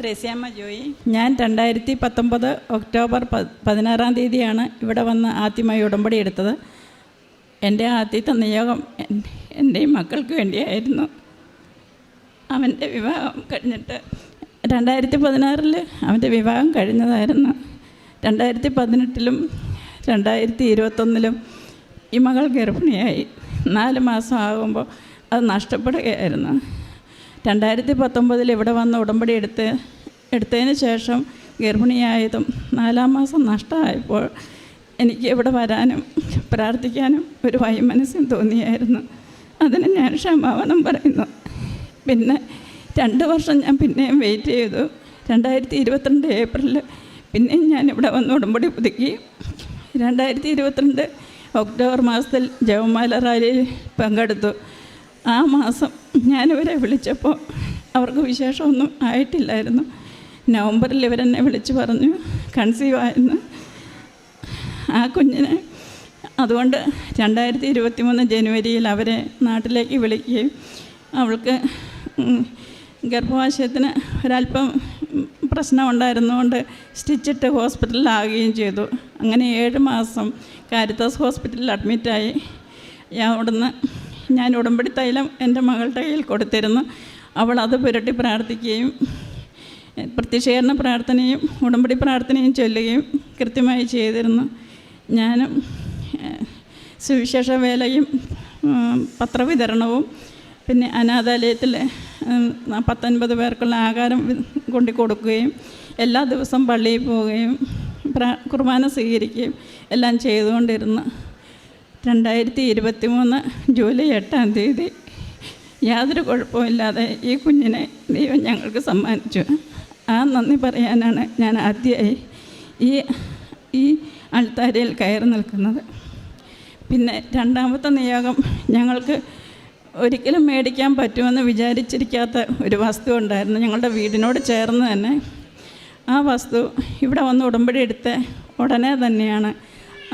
ത്രേസ്യാമ്മ ജോയി ഞാൻ രണ്ടായിരത്തി പത്തൊമ്പത് ഒക്ടോബർ പ- പതിനാറാം തീയതിയാണ് ഇവിടെ വന്ന് ആദ്യമായി ഉടമ്പടി എടുത്തത്. എന്റെ ആദ്യത്തെ നിയോഗം എൻ- എന്റെയും മക്കൾക്ക് വേണ്ടിയായിരുന്നു. അവന്റെ വിവാഹം കഴിഞ്ഞിട്ട് രണ്ടായിരത്തി പതിനാറിൽ അവന്റെ വിവാഹം കഴിഞ്ഞതായിരുന്നു. രണ്ടായിരത്തി പതിനെട്ടിലും രണ്ടായിരത്തി ഇരുപത്തൊന്നിലും ഈ മകൾ ഗർഭിണിയായി. നാല് മാസം ആകുമ്പോൾ അത് നഷ്ടപ്പെടുകയായിരുന്നു. രണ്ടായിരത്തി പത്തൊമ്പതിൽ ഇവിടെ വന്ന് ഉടമ്പടി എടുത്ത് എടുത്തതിന് ശേഷം ഗർഭിണിയായതും നാലാം മാസം നഷ്ടമായപ്പോൾ എനിക്ക് ഇവിടെ വരാനും പ്രാർത്ഥിക്കാനും ഒരു വൈമനസ്യം തോന്നിയായിരുന്നു. അതിന് ഞാൻ ക്ഷമാപണം പറയുന്നു. പിന്നെ രണ്ട് വർഷം ഞാൻ പിന്നെയും വെയിറ്റ് ചെയ്തു. രണ്ടായിരത്തി ഇരുപത്തിരണ്ട് ഏപ്രിലിൽ പിന്നെയും ഞാൻ ഇവിടെ വന്ന് ഉടമ്പടി പുതുക്കി. രണ്ടായിരത്തി ഇരുപത്തിരണ്ട് ഒക്ടോബർ മാസത്തിൽ ജവമാല റാലിയിൽ പങ്കെടുത്തു. ആ മാസം ഞാനിവരെ വിളിച്ചപ്പോൾ അവർക്ക് വിശേഷമൊന്നും ആയിട്ടില്ലായിരുന്നു. നവംബറിൽ ഇവരെന്നെ വിളിച്ച് പറഞ്ഞു കൺസീവ് ആയിരുന്നു ആ കുഞ്ഞിനെ അതുകൊണ്ട് രണ്ടായിരത്തി ഇരുപത്തി മൂന്ന് ജനുവരിയിൽ അവരെ നാട്ടിലേക്ക് വിളിക്കുകയും അവൾക്ക് ഗർഭാശയത്തിന് ഒരല്പം പ്രശ്നമുണ്ടായിരുന്നുകൊണ്ട് സ്റ്റിച്ചിട്ട് ഹോസ്പിറ്റലിലാകുകയും ചെയ്തു. അങ്ങനെ ഏഴ് മാസം കാരിത്താസ് ഹോസ്പിറ്റലിൽ അഡ്മിറ്റായി. അവിടുന്ന് ഞാൻ ഉടമ്പടി തൈലം എന്റെ മകളുടെ കയ്യിൽ കൊടുത്തിരുന്നു. അവൾ അത് പുരട്ടി പ്രാർത്ഥിക്കുകയും പ്രത്യക്ഷീകരണ പ്രാർത്ഥനയും ഉടമ്പടി പ്രാർത്ഥനയും ചൊല്ലുകയും കൃത്യമായി ചെയ്തിരുന്നു. ഞാനും സുവിശേഷ വേലയും പത്രവിതരണവും പിന്നെ അനാഥാലയത്തിൽ പത്തൊൻപത് പേർക്കുള്ള ആഹാരം കൊണ്ടു കൊടുക്കുകയും എല്ലാ ദിവസവും പള്ളിയിൽ പോവുകയും കുർബാന സ്വീകരിക്കുകയും എല്ലാം ചെയ്തുകൊണ്ടിരുന്നു. രണ്ടായിരത്തി ഇരുപത്തി മൂന്ന് ജൂലൈ എട്ടാം തീയതി യാതൊരു കുഴപ്പമില്ലാതെ ഈ കുഞ്ഞിനെ ദൈവം ഞങ്ങൾക്ക് സമ്മാനിച്ചു. ആ നന്ദി പറയാനാണ് ഞാൻ ആദ്യമായി ഈ ഈ അൾത്താരയിൽ കയറി നിൽക്കുന്നത്. പിന്നെ രണ്ടാമത്തെ നിയോഗം ഞങ്ങൾക്ക് ഒരിക്കലും മേടിക്കാൻ പറ്റുമെന്ന് വിചാരിച്ചിരിക്കാത്ത ഒരു വസ്തു ഉണ്ടായിരുന്നു. ഞങ്ങളുടെ വീടിനോട് ചേർന്ന് തന്നെ ആ വസ്തു ഇവിടെ വന്ന് ഉടമ്പടി എടുത്ത് ഉടനെ തന്നെയാണ്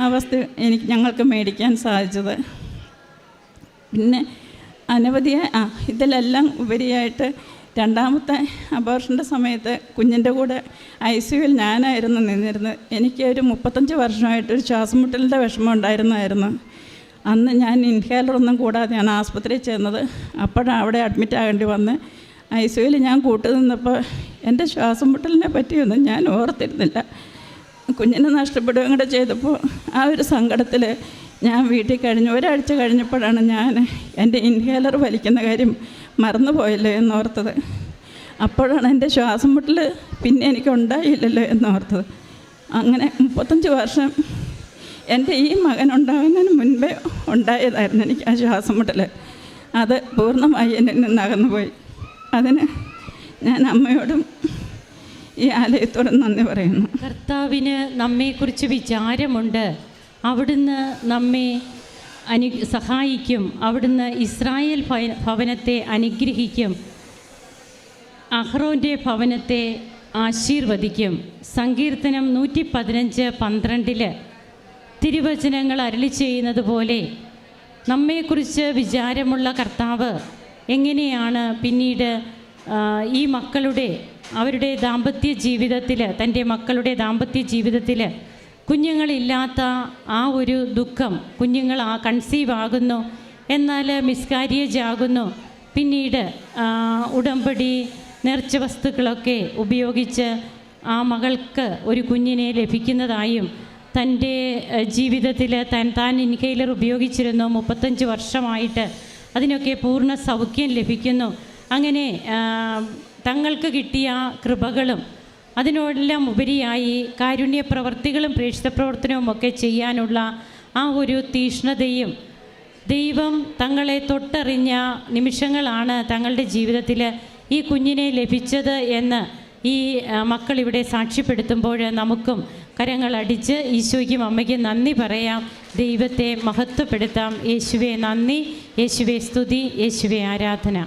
ആ വസ്തു എനിക്ക് ഞങ്ങൾക്ക് മേടിക്കാൻ സാധിച്ചത്. പിന്നെ അനവധിയ ആ ഇതിലെല്ലാം ഉപരിയായിട്ട് രണ്ടാമത്തെ അബോർഷന്റെ സമയത്ത് കുഞ്ഞിന്റെ കൂടെ ഐ സിയുവിൽ ഞാനായിരുന്നു നിന്നിരുന്നത്. എനിക്ക് ഒരു മുപ്പത്തഞ്ച് വർഷമായിട്ട് ഒരു ശ്വാസം മുട്ടലിന്റെ വിഷമം ഉണ്ടായിരുന്നായിരുന്നു. അന്ന് ഞാൻ ഇൻഹേലറൊന്നും കൂടാതെയാണ് ആസ്പത്രിയിൽ ചെന്നത് അപ്പോഴാണ് അവിടെ അഡ്മിറ്റ് ആകേണ്ടി വന്ന് ഐ സിയുവിൽ ഞാൻ കൂട്ടു നിന്നപ്പോൾ എന്റെ ശ്വാസം മുട്ടലിനെ പറ്റിയൊന്നും ഞാൻ ഓർത്തിരുന്നില്ല. കുഞ്ഞിനെ നഷ്ടപ്പെടുകയും കൂടെ ചെയ്തപ്പോൾ ആ ഒരു സങ്കടത്തിൽ ഞാൻ വീട്ടിൽ കഴിഞ്ഞ്. ഒരാഴ്ച കഴിഞ്ഞപ്പോഴാണ് ഞാൻ എന്റെ ഇൻഹേലർ വലിക്കുന്ന കാര്യം മറന്നുപോയല്ലോ എന്നോർത്തത്. അപ്പോഴാണ് എന്റെ ശ്വാസം മുട്ടൽ പിന്നെ എനിക്ക് ഉണ്ടായില്ലല്ലോ എന്നോർത്തത്. അങ്ങനെ മുപ്പത്തഞ്ച് വർഷം എന്റെ ഈ മകൻ ഉണ്ടാകുന്നതിന് മുൻപേ ഉണ്ടായതായിരുന്നു എനിക്ക് ആ ശ്വാസം മുട്ടൽ അത് പൂർണമായി എന്നിൽ നിന്നകന്നുപോയി. അതിന് ഞാൻ അമ്മയോടും ഈ ആലയത്തോട് നന്ദി പറയുന്നു. കർത്താവിന് നമ്മെക്കുറിച്ച് വിചാരമുണ്ട്. അവിടുന്ന് നമ്മെ അനു സഹായിക്കും. അവിടുന്ന് ഇസ്രായേൽ ഭവനത്തെ അനുഗ്രഹിക്കും. അഹ്റോന്റെ ഭവനത്തെ ആശീർവദിക്കും. സങ്കീർത്തനം നൂറ്റി പതിനഞ്ച് പന്ത്രണ്ടിൽ തിരുവചനങ്ങൾ അരളി ചെയ്യുന്നത് പോലെ നമ്മെക്കുറിച്ച് വിചാരമുള്ള കർത്താവ് എങ്ങനെയാണ് പിന്നീട് ഈ മക്കളുടെ അവരുടെ ദാമ്പത്യ ജീവിതത്തിൽ തന്റെ മക്കളുടെ ദാമ്പത്യ ജീവിതത്തിൽ കുഞ്ഞുങ്ങളില്ലാത്ത ആ ഒരു ദുഃഖം കുഞ്ഞുങ്ങൾ ആ കൺസീവ് ആകുന്നു. എന്നാൽ മിസ്കാരിയേജ് ആകുന്നു. പിന്നീട് ഉടമ്പടി നേർച്ച വസ്തുക്കളൊക്കെ ഉപയോഗിച്ച് ആ മകൾക്ക് ഒരു കുഞ്ഞിനെ ലഭിക്കുന്നതായും തന്റെ ജീവിതത്തിൽ താൻ താൻ ഇൻഹെയിലർ ഉപയോഗിച്ചിരുന്നു മുപ്പത്തഞ്ച് വർഷമായിട്ട്. അതിനൊക്കെ പൂർണ സൗഖ്യം ലഭിക്കുന്നു. അങ്ങനെ തങ്ങൾക്ക് കിട്ടിയ കൃപകളും അതിനോടെല്ലാം ഉപരിയായി കാരുണ്യ പ്രവർത്തികളും പ്രേക്ഷിത പ്രവർത്തനവും ഒക്കെ ചെയ്യാനുള്ള ആ ഒരു തീഷ്ണതയും ദൈവം തങ്ങളെ തൊട്ടറിഞ്ഞ നിമിഷങ്ങളാണ് തങ്ങളുടെ ജീവിതത്തിൽ ഈ കുഞ്ഞിനെ ലഭിച്ചത് എന്ന് ഈ മക്കളിവിടെ സാക്ഷ്യപ്പെടുത്തുമ്പോൾ നമുക്കും കരങ്ങളടിച്ച് ഈശോയ്ക്കും അമ്മയ്ക്കും നന്ദി പറയാം. ദൈവത്തെ മഹത്വപ്പെടുത്താം. യേശുവെ നന്ദി. യേശുവെ സ്തുതി. യേശുവെ ആരാധന.